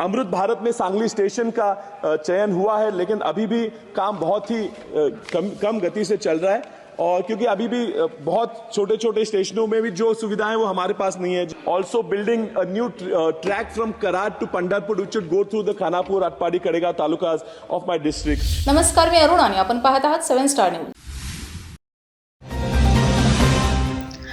अमृत भारत में सांगली स्टेशन का चयन हुआ है, लेकिन अभी भी काम बहुत ही कम कम गति से चल रहा है और क्योंकि अभी भी बहुत छोटे छोटे स्टेशनों में भी जो सुविधाएँ वो हमारे पास नहीं है। Also building new track from Karad to Pandharpur which go through the Khanapur Atpadi Kadegaon talukas of my district नमस्कार, मी अरुण आणि आपण पाहत आहात सेव्हन स्टार न्यूज़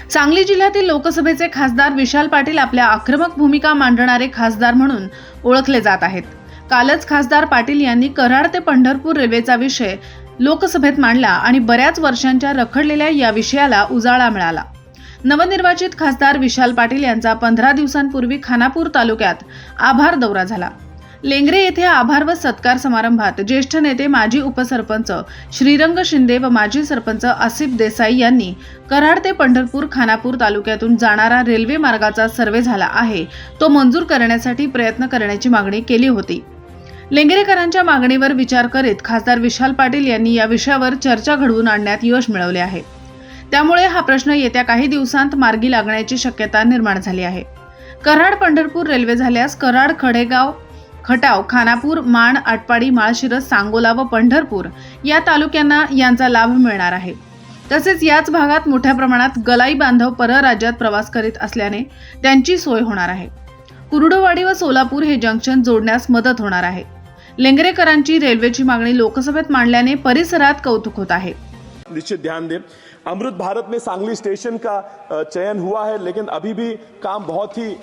सांगली जिल्ह्यातील लोकसभेचे खासदार विशाल पाटील आपल्या आक्रमक भूमिका मांडणारे खासदार म्हणून ओळखले जात आहेत. कालच खासदार पाटील यांनी कराड ते पंढरपूर रेल्वेचा विषय लोकसभेत मांडला आणि बऱ्याच वर्षांच्या रखडलेल्या या विषयाला उजाळा मिळाला. नवनिर्वाचित खासदार विशाल पाटील यांचा पंधरा दिवसांपूर्वी खानापूर तालुक्यात आभार दौरा झाला. लेंगरे येथे आभार व सत्कार समारंभात ज्येष्ठ नेते माजी उपसरपंच श्रीरंग शिंदे व माजी सरपंच आसिफ देसाई यांनी कराड ते पंढरपूर खानापूर तालुक्यातून जाणारा रेल्वे मार्गाचा सर्वे झाला आहे. तो मंजूर करण्यासाठी प्रयत्न करण्याची मागणी केली होती. लेंगरेकरांच्या मागणीवर विचार करीत खासदार विशाल पाटील यांनी या विषयावर चर्चा घडवून आणण्यात यश मिळवले आहे. त्यामुळे हा प्रश्न येत्या काही दिवसांत मार्गी लागण्याची शक्यता निर्माण झाली आहे. कराड पंढरपूर रेल्वे झाल्यास कराड खडेगाव खटाव खानापूर माण आटपाडी माळशिरस सांगोला व पंढरपूर या तालुक्यांना यांचा लाभ मिळणार आहे. तसेच याच भागात मोठ्या प्रमाणात गलाई बांधव परराज्यात प्रवास करीत असल्याने त्यांची सोय होणार आहे. कुर्डुवाडी व सोलापूर हे जंक्शन जोडण्यास मदत होणार आहे. लेंगरेकरांची रेल्वेची मागणी लोकसभेत मांडल्याने परिसरात कौतुक होत आहे. निश्चित ध्यान दें अमृत भारत में सांगली स्टेशन का चयन हुआ है लेकिन अभी भी काम बहुत ही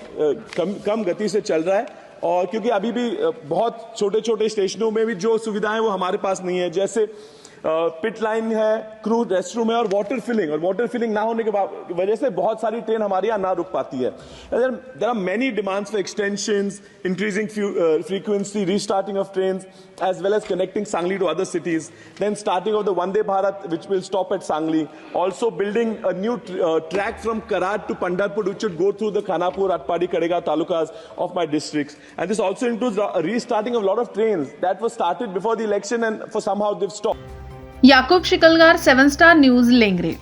कम कम गति से चल रहा है। और क्योंकि अभी भी बहुत छोटे छोटे स्टेशनों में भी जो सुविधाएं वो हमारे पास नहीं है जैसे पिट लाइन है क्रू रेस्ट रूम है और वाटर फिलिंग और वाटर फिलिंग ना होने के बा- वजह से बहुत सारी ट्रेन हमारे यहाँ ना रुक पाती है there are many demands for extension increasing frequency restarting of trains as well as connecting Sangli to other cities then starting of the Vande Bharat which will stop at Sangli also building a new tr- uh, track from Karad to Pandharpur which should go through the Khanapur Atpadi Kadegaon talukas of my districts and this also includes the restarting of a lot of trains that were started before the election and for somehow they've stopped Yakub Shikalgar seven star news Lengare.